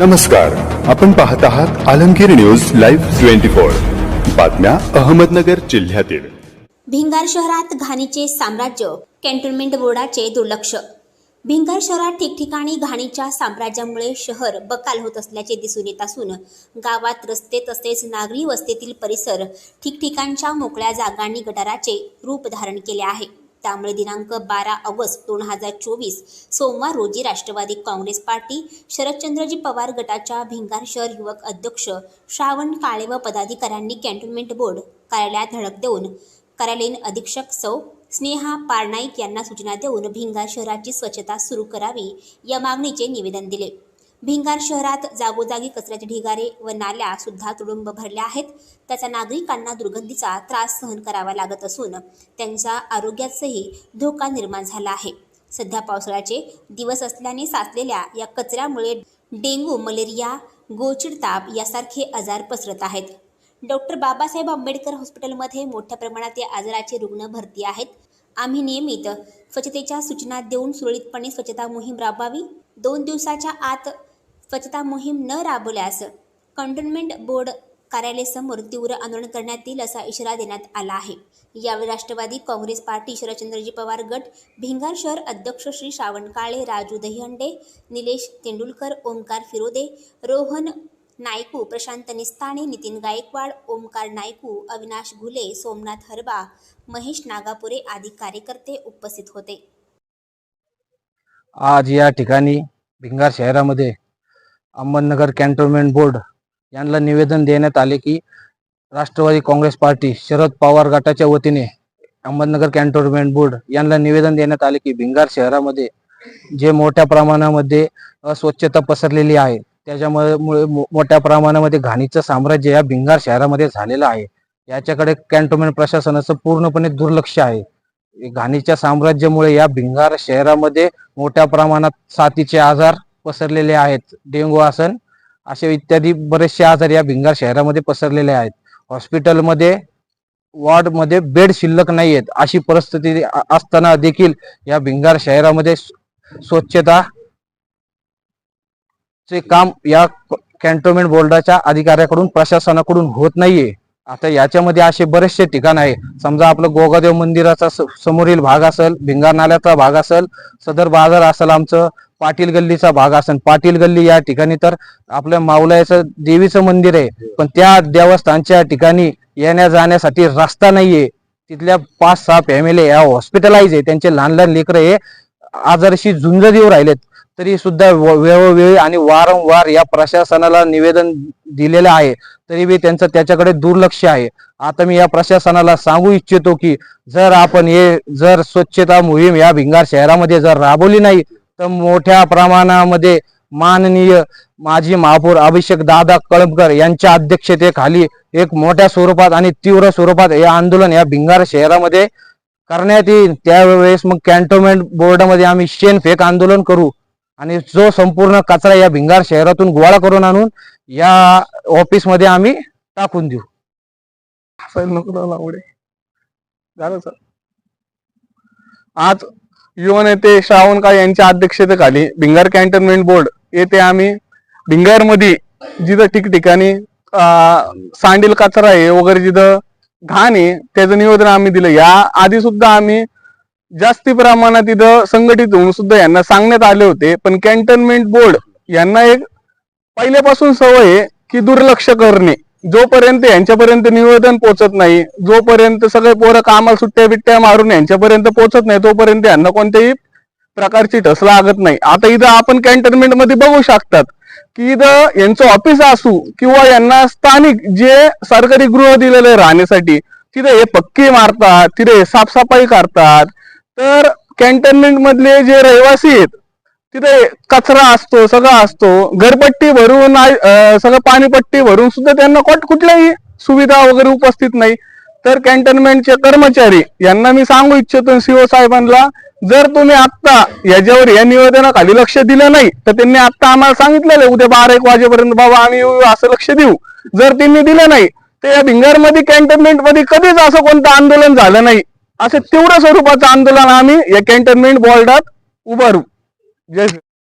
नमस्कार आपण पाहत आहात Alamgir news live twenty four. बातम्या अहमदनगर जिल्ह्यातील. भिंगार शहरात घाणीचे साम्राज्य कॅन्टोन्मेंट बोर्डाचे दुर्लक्ष. भिंगार शहरात ठिकठिकाणी घाणीच्या साम्राज्यामुळे शहर बकाल होत असल्याचे दिसून येत असून गावात रस्ते तसेच नागरी वस्तीतील परिसर ठिकठिकाणच्या मोकळ्या जागांनी गटाराचे रूप धारण केले आहे. त्यामुळे दिनांक बारा ऑगस्ट दोन हजार चोवीस सोमवार रोजी राष्ट्रवादी काँग्रेस पार्टी शरदचंद्रजी पवार गटाच्या भिंगार शहर युवक अध्यक्ष श्रावण काळे व पदाधिकाऱ्यांनी कॅन्टोन्मेंट बोर्ड कार्यालयात धडक देऊन कार्यालयीन अधीक्षक सौ स्नेहा पारनाईक यांना सूचना देऊन भिंगार शहराची स्वच्छता सुरू करावी या मागणीचे निवेदन दिले. भिंगार शहरात जागोजागी कचऱ्याचे ढिगारे व नाल्या सुद्धा तुडुंब भरल्या आहेत. त्याचा नागरिकांना दुर्गंधीचा त्रास सहन करावा लागत असून त्यांच्या आरोग्याचाही धोका निर्माण झाला आहे. सध्या पावसाळ्याचे दिवस असल्याने साचलेल्या या कचऱ्यामुळे डेंग्यू मलेरिया गोचिड ताप यासारखे आजार पसरत आहेत. डॉक्टर बाबासाहेब आंबेडकर हॉस्पिटलमध्ये मोठ्या प्रमाणात या आजाराचे रुग्ण भरती आहेत. आम्ही नियमित स्वच्छतेच्या सूचना देऊन सुरळीतपणे स्वच्छता मोहीम राबवावी. दोन दिवसाच्या आत स्वच्छता मोहीम न राबवल्यास कंटोन्मेंट बोर्ड कार्यालयासमोर तीव्र आंदोलन करण्यात येईल असा इशारा देण्यात आला आहे. यावेळी राष्ट्रवादी काँग्रेस पार्टी शरदचंद्रजी पवार गट भिंगार शहर अध्यक्ष श्री श्रावण काळे राजू दहिहंडे निलेश तेंडुलकर ओमकार फिरोदे रोहन नायकू प्रशांत निस्ताणे नितीन गायकवाड ओमकार नायकू अविनाश घुले सोमनाथ हरबा महेश नागापुरे आदी कार्यकर्ते उपस्थित होते. आज या ठिकाणी भिंगार शहरामध्ये अहमदनगर कॅन्टोन्मेंट बोर्ड यांना निवेदन देण्यात आले की राष्ट्रवादी काँग्रेस पार्टी शरद पवार गटाच्या वतीने अहमदनगर कॅन्टोन्मेंट बोर्ड यांना निवेदन देण्यात आले की भिंगार शहरामध्ये जे मोठ्या प्रमाणामध्ये अस्वच्छता पसरलेली आहे त्याच्यामुळे मुळे मो- मोठ्या प्रमाणामध्ये घाणीचं साम्राज्य या भिंगार शहरामध्ये झालेलं आहे. याच्याकडे कॅन्टोन्मेंट प्रशासनाचं पूर्णपणे दुर्लक्ष आहे. घाणीच्या साम्राज्यामुळे या भिंगार शहरामध्ये मोठ्या प्रमाणात साथीचे आजार पसरलेले आहेत. डेंगू आसन असे इत्यादी बरेचसे आजार या भिंगार शहरामध्ये पसरलेले आहेत. हॉस्पिटलमध्ये वॉर्डमध्ये बेड शिल्लक नाही आहेत अशी परिस्थिती असताना देखील या भिंगार शहरामध्ये स्वच्छता चे काम या कॅन्टोनमेंट बोर्डाच्या अधिकाऱ्याकडून प्रशासनाकडून होत नाहीये. आता याच्यामध्ये असे बरेचसे ठिकाण आहे. समजा आपलं गोगादेव मंदिराचा स- समोरील भाग असेल भिंगार नाल्याचा भाग असेल सदर बाजार असेल आमचं पाटील गल्लीचा भाग असेल पाटील गल्ली या ठिकाणी तर आपल्या माऊलायचं देवीचं मंदिर आहे. पण त्या देवस्थानच्या ठिकाणी येण्या जाण्यासाठी रस्ता नाहीये. तिथल्या पाच सहा फॅमिली या हॉस्पिटलाइज आहे. त्यांचे लहान लहान लेकरं हे आजारशी झुंज देऊ राहिलेत. तरी सुद्धा व- वेळोवेळी आणि वारंवार या प्रशासनाला निवेदन दिलेलं आहे. तरी बी त्यांचं त्याच्याकडे दुर्लक्ष आहे. आता मी या प्रशासनाला सांगू इच्छितो की जर आपण हे जर स्वच्छता मोहीम या भिंगार शहरामध्ये जर राबवली नाही तर मोठ्या प्रमाणामध्ये माननीय माजी महापौर अभिषेक दादा कळमकर यांच्या अध्यक्षतेखाली एक मोठ्या स्वरूपात आणि तीव्र स्वरूपात हे आंदोलन या भिंगार शहरामध्ये करण्यात येईल. त्यावेळेस मग कॅन्टोन्मेंट बोर्डामध्ये आम्ही शेणफेक आंदोलन करू आणि जो संपूर्ण कचरा या भिंगार शहरातून गोळा करून आणून या ऑफिसमध्ये आम्ही टाकून देऊ. झालं सर. आज युवा नेते श्रावण काळे यांच्या अध्यक्षतेखाली भिंगार कॅन्टोन्मेंट बोर्ड येथे आम्ही भिंगारमध्ये जिथं ठिकठिकाणी सांडील कचरा आहे वगैरे जिथं घाण आहे त्याचं निवेदन आम्ही दिलं. या आधी सुद्धा आम्ही जास्ती प्रमाणात तिथं संघटित होऊन सुद्धा यांना सांगण्यात आले होते. पण कॅन्टोन्मेंट बोर्ड यांना एक पहिल्यापासून सवय आहे की दुर्लक्ष करणे. जोपर्यंत यांच्यापर्यंत निवेदन पोहोचत नाही जोपर्यंत सगळे पोरं कामाला सुट्ट्या बिट्ट्या मारून यांच्यापर्यंत पोहोचत नाही तोपर्यंत यांना कोणत्याही प्रकारची ठस लागत नाही. आता इथं आपण कॅन्टोन्मेंटमध्ये बघू शकतात की इथं यांचं ऑफिस असू किंवा यांना स्थानिक जे सरकारी गृह दिलेलं आहे राहण्यासाठी तिथे हे पक्की मारतात तिथे साफसफाई करतात. तर कॅन्टोन्मेंट मधले जे रहिवासी आहेत तिथे कचरा असतो सगळं असतो. घरपट्टी भरून सगळं पाणीपट्टी भरून सुद्धा त्यांना कोट कुठल्याही सुविधा वगैरे उपस्थित नाही. तर कॅन्टोन्मेंटचे कर्मचारी यांना मी सांगू इच्छितो सीओ साहेबांना जर तुम्ही आत्ता याच्यावर या निवेदनाखाली लक्ष दिलं नाही तर त्यांनी आत्ता आम्हाला सांगितलेलं आहे, उद्या बारा एक वाजेपर्यंत बाबा आम्ही असं लक्ष देऊ. जर त्यांनी दिलं नाही तर या भिंगारमध्ये कॅन्टोन्मेंटमध्ये कधीच असं कोणतं आंदोलन झालं नाही. असं तीव्र स्वरूपाचं आंदोलन आम्ही या कॅन्टोन्मेंट बोर्डात उभारू. जय श्री-